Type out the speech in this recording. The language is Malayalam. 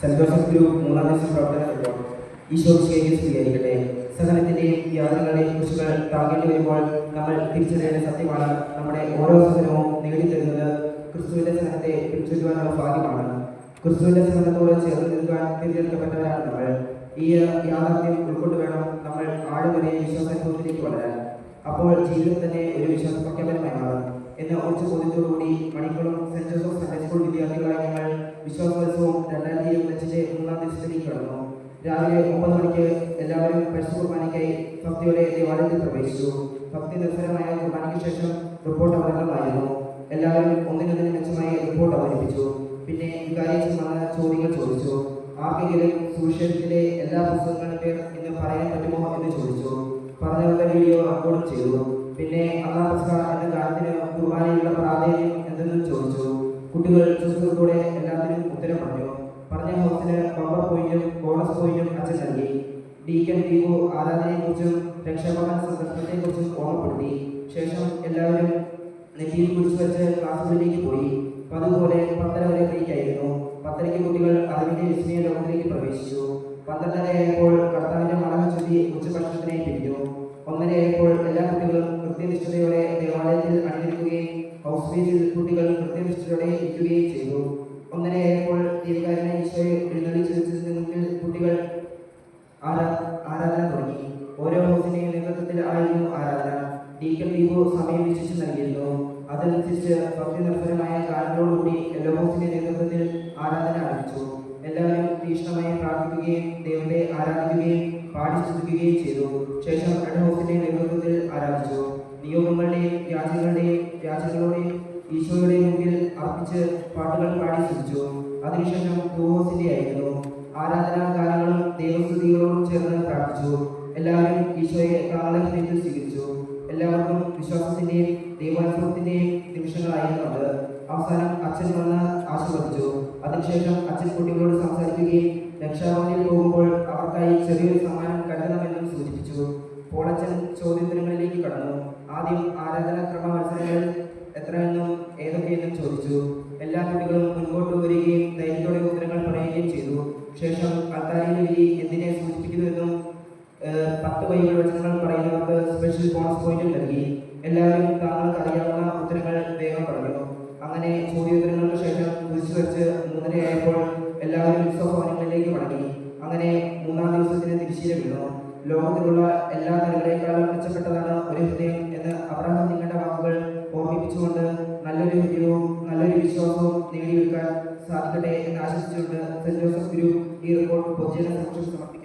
സെന്റ് ജോസഫ് മൂന്നാം ദിവസം പ്രവർത്തന റിപ്പോർട്ട് ഈശോ ശരി സ്വീകരിക്കട്ടെ സഹനത്തിന്റെയും യാതനകളുടെയും കുറിച്ചുകൾ താങ്ങേണ്ടി വരുമ്പോൾ നമ്മൾ തിരിച്ചറിയേണ്ട സത്യമാണ്. നമ്മുടെ ഓരോ സഹനവും നേടിത്തരുന്നത് ക്രിസ്തുവിന്റെ സഹനത്തെ പിടിച്ചെടുക്കാനുള്ള ഭാഗ്യമാണ്. ക്രിസ്തുവിന്റെ സഹനത്തോട് ചേർന്ന് നിൽക്കാൻ തിരഞ്ഞെടുക്കപ്പെട്ടവരാണ് നമ്മൾ. ഈ യാഥാർത്ഥ്യം ഉൾക്കൊണ്ട് വേണം നമ്മൾ ആളുകളെ വിശ്വാസത്തിലേക്ക് വളരാൻ. അപ്പോൾ ജീവിതം തന്നെ ഒരു വിശ്വാസ പ്രഖ്യാപനമായി മാറും. എന്ന ഉച്ച ചോദ്യത്തോടുകൂടി മണിക്കൂറും സെന്റ് ജോസഫ് സൺഡേ സ്കൂൾ ഞങ്ങൾ രണ്ടായിരത്തി ഇരുപത്തഞ്ചിന്റെ കടന്നു. രാവിലെ ഒമ്പത് മണിക്ക് എല്ലാവരും പരിശുദ്ധ കുർബാനയ്ക്കായി ഭക്തിയോടെ ദേവാലയത്തിൽ പ്രവേശിച്ചു. ഭക്തി നിർഭരമായ കുർബാനയ്ക്ക് ശേഷം റിപ്പോർട്ട് അവതരണമായിരുന്നു. എല്ലാവരും ഒന്നിനൊന്നിന് മെച്ചമായി റിപ്പോർട്ട് അവതരിപ്പിച്ചു. പിന്നെ വികാരിച്ച് വന്ന ചോദ്യങ്ങൾ ചോദിച്ചു. ആർക്കെങ്കിലും സുവിശേഷത്തിലെ എല്ലാ പുസ്തകങ്ങളുടെ പേർ ഇന്ന് പറയാൻ പറ്റുമോ എന്ന് ചോദിച്ചു. പറഞ്ഞവരുടെ വീഡിയോ റെക്കോർഡ് ചെയ്തു. പിന്നെ അള്ളാഹ് എന്ന കാര്യത്തിന് കുർബാനയിലുള്ള പ്രാധാന്യം എന്തെന്ന് ചോദിച്ചു. കുട്ടികൾ ചുസുഖത്തോടെ എല്ലാത്തിനും ഉത്തരം പറഞ്ഞു. പറഞ്ഞ ഹൗസിന് ബമ്പർ പോയിന്റും ബോണസ് പോയിന്റും അച്ഛൻ നൽകി. ഡീക്കൻ ദീപു ആരാധനയെക്കുറിച്ചും രക്ഷാഭവൻ സന്ദർശനത്തെക്കുറിച്ചും ഓർമ്മപ്പെടുത്തി. ശേഷം എല്ലാവരും നെറ്റിയിൽ കുറിച്ച് വെച്ച് ക്ലാസ്സുകളിലേക്ക് പോയി അതുപോലെ പത്തര വരെ ബ്രേക്കായിരുന്നു പത്തരയ്ക്ക് കുട്ടികൾ അറിവിന്റെ വിസ്മയ ലോകത്തിലേക്ക് പ്രവേശിച്ചു. പന്ത്രണ്ടരയായപ്പോൾ കർത്താവിന്റെ മടങ്ങ് ചൊല്ലി ഉച്ചഭക്ഷണത്തിനായി പിരിഞ്ഞു. ഒന്നരയായപ്പോൾ എല്ലാ കുട്ടികളും കൃത്യനിഷ്ഠതയോടെ ദേവാലയത്തിൽ അണിനിരക്കുകയും ഹൗസ് ബീച്ചിൽ കുട്ടികൾ കൃത്യനിഷ്ഠയോടെ ഇരിക്കുകയും ചെയ്തു. ഒന്നരയായപ്പോൾ ദീപകാരനെ ഈശോയെ എഴുന്നള്ളിച്ച് വെച്ചിരുന്നെങ്കിൽ കുട്ടികൾ ആരാധന തുടങ്ങി. ഓരോ ഹൗസിന്റെയും നേതൃത്വത്തിൽ ആയിരുന്നു ആരാധന. ഡീക്കൻ ദീപു സമയം നിശ്ചയിച്ച് നൽകിയിരുന്നു. അതനുസരിച്ച് ഭക്തി നിർഭരമായ ഗാനങ്ങളോടുകൂടി എല്ലാ ഹൗസിന്റെ നേതൃത്വത്തിൽ ആരാധന ആരംഭിച്ചു. എല്ലാവരും തീക്ഷ്ണമായി പ്രാർത്ഥിക്കുകയും ദൈവത്തെ ആരാധിക്കുകയും പാടി സ്തുതിക്കുകയും ചെയ്തു. ശേഷം രണ്ട് ഹൗസിന്റെ നേതൃത്വത്തിൽ ആരാധിച്ചു. നിയോഗങ്ങളുടെയും യാചനകളുടെയും യാചനകളുടെയും ഈശോയുടെ മുമ്പിൽ അർപ്പിച്ച് പാട്ടുകൾ പാടി ശ്രമിച്ചു. അതിനുശേഷം ഹൗസിന്റെ ആയിരുന്നു ആരാധനാ ഗാനങ്ങളും ദൈവസ്തുതികളോടും ചേർന്ന് പ്രാർത്ഥിച്ചു. എല്ലാവരും ഈശോയെ ഹൃദയത്തിൽ സ്വീകരിച്ചു. എല്ലാവർക്കും വിശ്വാസത്തിന്റെയും ദൈവാനുഭവത്തിന്റെയും നിമിഷങ്ങളായിരുന്നു അത്. അവസാനം അച്ഛൻ വന്ന് ആശീർവദിച്ചു. അതിനുശേഷം അച്ഛൻ കുട്ടികളോട് സംസാരിക്കുകയും രക്ഷാഭവനിൽ പോകുമ്പോൾ അവർക്കായി ചെറിയൊരു സമ്മാനം കരുതണമെന്നും സൂചിപ്പിച്ചു. പോളച്ചൻ ചോദ്യോത്തരങ്ങളിലേക്ക് കടന്നു. ആദ്യം ആരാധനാക്രമ മത്സരങ്ങൾ ശേഷം അത്താരിയിലെ വിധി എന്തിനെ സൂചിപ്പിക്കുന്നുവെന്നും ഏഹ്, പത്ത് വൈകൾ വചനങ്ങൾ പറയുന്നവർക്ക് സ്പെഷ്യൽ ബോണസ് പോയിന്റ് നൽകി. എല്ലാവരും താങ്കൾക്ക് അറിയാവുന്ന ഉത്തരങ്ങൾ വേഗം പറഞ്ഞു. അങ്ങനെ ചോദ്യോത്തരങ്ങൾക്ക് ശേഷം കുരിശു വെച്ച് മൂന്നരയായപ്പോൾ എല്ലാവരും ഉത്സവഭവനങ്ങളിലേക്ക് മടങ്ങി. അങ്ങനെ മൂന്നാം ദിവസത്തിന് തിരിശീല വീണു. ലോകത്തിലുള്ള എല്ലാ നിലകളേക്കാളും മെച്ചപ്പെട്ടതാണ് ഒരു ഹൃദയം എന്ന് അബ്രഹാം നിങ്ങളുടെ വാക്കുകൾ ഓർമ്മിപ്പിച്ചുകൊണ്ട് നല്ലൊരു ഹൃദയവും നല്ലൊരു വിശ്വാസവും നേടിയെടുക്കാൻ സാധിക്കട്ടെ എന്ന് ആശംസിച്ചുകൊണ്ട് സെന്റ് ജോസഫ് ഗ്രൂപ്പ് ഈ റിപ്പോർട്ട് പൊതുജന സമക്ഷം സമർപ്പിക്കുന്നു